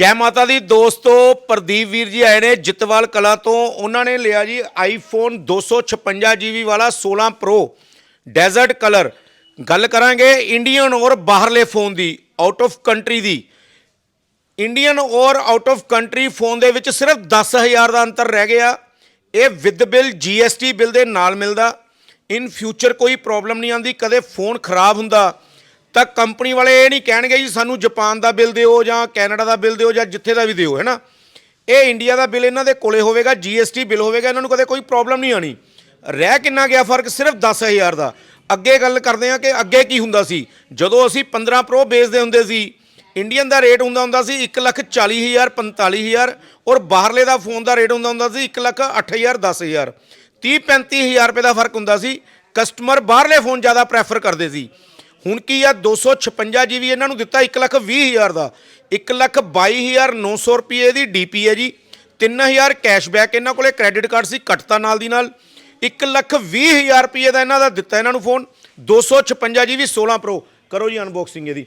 ਜੈ ਮਾਤਾ ਦੀ ਦੋਸਤੋ, ਪ੍ਰਦੀਪ ਵੀਰ ਜੀ ਆਏ ਨੇ ਜਿੱਤਵਾਲ ਕਲਾ ਤੋਂ। ਉਹਨਾਂ ਨੇ ਲਿਆ ਜੀ ਆਈਫੋਨ 256 GB ਵਾਲਾ 16 Pro ਡੈਜ਼ਰਟ ਕਲਰ ਗੱਲ ਕਰਾਂਗੇ ਇੰਡੀਅਨ ਔਰ ਬਾਹਰਲੇ ਫੋਨ ਦੀ ਆਊਟ ਆਫ ਕੰਟਰੀ ਦੀ। ਇੰਡੀਅਨ ਔਰ ਆਊਟ ਆਫ ਕੰਟਰੀ ਫੋਨ ਦੇ ਵਿੱਚ ਸਿਰਫ 10000 ਦਾ ਅੰਤਰ ਰਹਿ ਗਿਆ। ਇਹ ਵਿਦ ਬਿਲ GST ਬਿਲ ਦੇ ਨਾਲ ਮਿਲਦਾ। ਇਨ ਫਿਊਚਰ ਕੋਈ ਪ੍ਰੋਬਲਮ ਨਹੀਂ ਆਂਦੀ ਕਦੇ ਫੋਨ ਖਰਾਬ ਹੁੰਦਾ। ਤਾਂ ਕੰਪਨੀ ਵਾਲੇ ਇਹ ਨਹੀਂ ਕਹਿਣਗੇ ਜੀ, ਸਾਨੂੰ ਜਾਪਾਨ ਦਾ ਬਿੱਲ ਦਿਓ ਜਾਂ ਕੈਨੇਡਾ ਦਾ ਬਿੱਲ ਦਿਓ ਜਾਂ ਜਿੱਥੇ ਦਾ ਵੀ ਦਿਓ, ਹੈ ਨਾ? ਇਹ ਇੰਡੀਆ ਦਾ ਬਿੱਲ ਇਹਨਾਂ ਦੇ ਕੋਲੇ ਹੋਵੇਗਾ GST ਬਿੱਲ ਹੋਵੇਗਾ, ਇਹਨਾਂ ਨੂੰ ਕਦੇ ਕੋਈ ਪ੍ਰੋਬਲਮ ਨਹੀਂ ਆਣੀ ਰਹਿ ਕਿੰਨਾ ਗਿਆ ਫ਼ਰਕ? ਸਿਰਫ 10000 ਦਾ। ਅੱਗੇ ਗੱਲ ਕਰਦੇ ਹਾਂ ਕਿ ਅੱਗੇ ਕੀ ਹੁੰਦਾ ਸੀ। ਜਦੋਂ ਅਸੀਂ 15 ਪ੍ਰੋ ਵੇਚਦੇ ਹੁੰਦੇ ਸੀ ਇੰਡੀਅਨ ਦਾ ਰੇਟ ਹੁੰਦਾ ਹੁੰਦਾ ਸੀ 140000 45000 ਔਰ ਬਾਹਰਲੇ ਦਾ ਫੋਨ ਦਾ ਰੇਟ ਹੁੰਦਾ ਹੁੰਦਾ ਸੀ 108000 10000 30 35000 ਰੁਪਏ ਦਾ ਫ਼ਰਕ ਹੁੰਦਾ ਸੀ। ਕਸਟਮਰ ਬਾਹਰਲੇ ਫੋਨ ਜ਼ਿਆਦਾ ਪ੍ਰੈਫਰ ਕਰਦੇ ਸੀ। ਹੁਣ ਕੀ ਆ 256 ਜੀਬੀ ਇਹਨਾਂ ਨੂੰ ਦਿੱਤਾ 120000 ਦਾ। 122900 ਰੁਪਏ ਦੀ ਡੀਪੀ ਹੈ ਜੀ। 3000 ਕੈਸ਼ਬੈਕ ਇਹਨਾਂ ਕੋਲੇ ਕ੍ਰੈਡਿਟ ਕਾਰਡ ਸੀ ਕੱਟਤਾ ਨਾਲ ਦੀ ਨਾਲ। 120000 ਰੁਪਏ ਦਾ ਇਹਨਾਂ ਦਾ ਦਿੱਤਾ ਇਹਨਾਂ ਨੂੰ ਫੋਨ। 256 GB 16 pro. ਕਰੋ ਜੀ ਅਨਬਾਕਸਿੰਗ ਇਹਦੀ।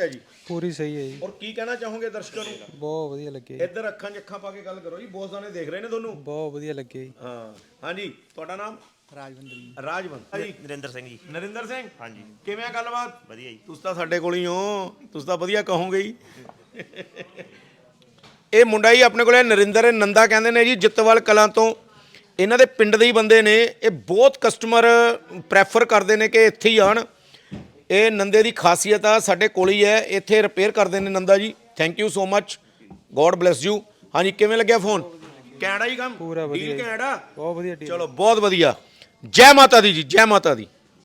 ਹੈ ਜੀ। ਪੂਰੀ ਸਹੀ ਹੈ ਜੀ। ਔਰ ਕੀ ਕਹਿਣਾ ਚਾਹੋਗੇ ਦਰਸ਼ਕਾਂ ਨੂੰ? ਬਹੁਤ ਵਧੀਆ ਲੱਗੇ। ਇੱਧਰ ਅੱਖਾਂ 'ਚ ਅੱਖਾਂ ਪਾ ਕੇ ਗੱਲ ਕਰੋ ਜੀ ਬਹੁਤ ਸਾਰੇ ਦੇਖ ਰਹੇ ਨੇ ਤੁਹਾਨੂੰ। ਬਹੁਤ ਵਧੀਆ ਲੱਗੇ ਜੀ। ਹਾਂ। ਹਾਂਜੀ ਤੁਹਾਡਾ ਨਾਮ? ਰਾਜਵੰਦਰ ਜੀ। ਰਾਜਵੰਤ ਜੀ। ਨਰਿੰਦਰ ਸਿੰਘ ਜੀ। ਨਰਿੰਦਰ ਸਿੰਘ? ਹਾਂਜੀ। ਕਿਵੇਂ ਆ ਗੱਲਬਾਤ? ਵਧੀਆ ਜੀ। ਤੁਸੀਂ ਤਾਂ ਸਾਡੇ ਕੋਲ ਹੀ ਹੋ। ਤੁਸੀਂ ਤਾਂ ਵਧੀਆ ਕਹੋਗੇ ਹੀ ਇਹ ਮੁੰਡਾ ਹੀ ਆਪਣੇ ਕੋਲੇ ਨਰਿੰਦਰ ਨੰਦਾ ਕਹਿੰਦੇ ਨੇ ਜੀ ਜਿੱਤਵਾਲ ਕਲਾਂ ਤੋਂ। ਇਹਨਾਂ ਦੇ ਪਿੰਡ ਦੇ ਹੀ ਬੰਦੇ ਨੇ। ਇਹ ਬਹੁਤ ਕਸਟਮਰ ਪ੍ਰੈਫਰ ਕਰਦੇ ਨੇ ਕਿ ਇੱਥੇ ਹੀ ਆਣ। ਇਹ ਨੰਦੇ ਦੀ ਖਾਸੀਅਤ ਆ ਸਾਡੇ ਕੋਲ ਹੀ ਹੈ। ਇੱਥੇ ਰਿਪੇਅਰ ਕਰਦੇ ਨੇ Nanda ji. Thank you so much god bless you ਹਾਂਜੀ ਕਿਵੇਂ ਲੱਗਿਆ ਫੋਨ ਕੈਨੇਡਾ ਹੀ ਕੰਮ? ਪੂਰਾ ਵਧੀਆ। ਕੈਨੇਡਾ ਬਹੁਤ ਵਧੀਆ ਚਲੋ ਬਹੁਤ ਵਧੀਆ। ਜੈ ਮਾਤਾ ਦੀ ਜੀ ਜੈ ਮਾਤਾ ਦੀ।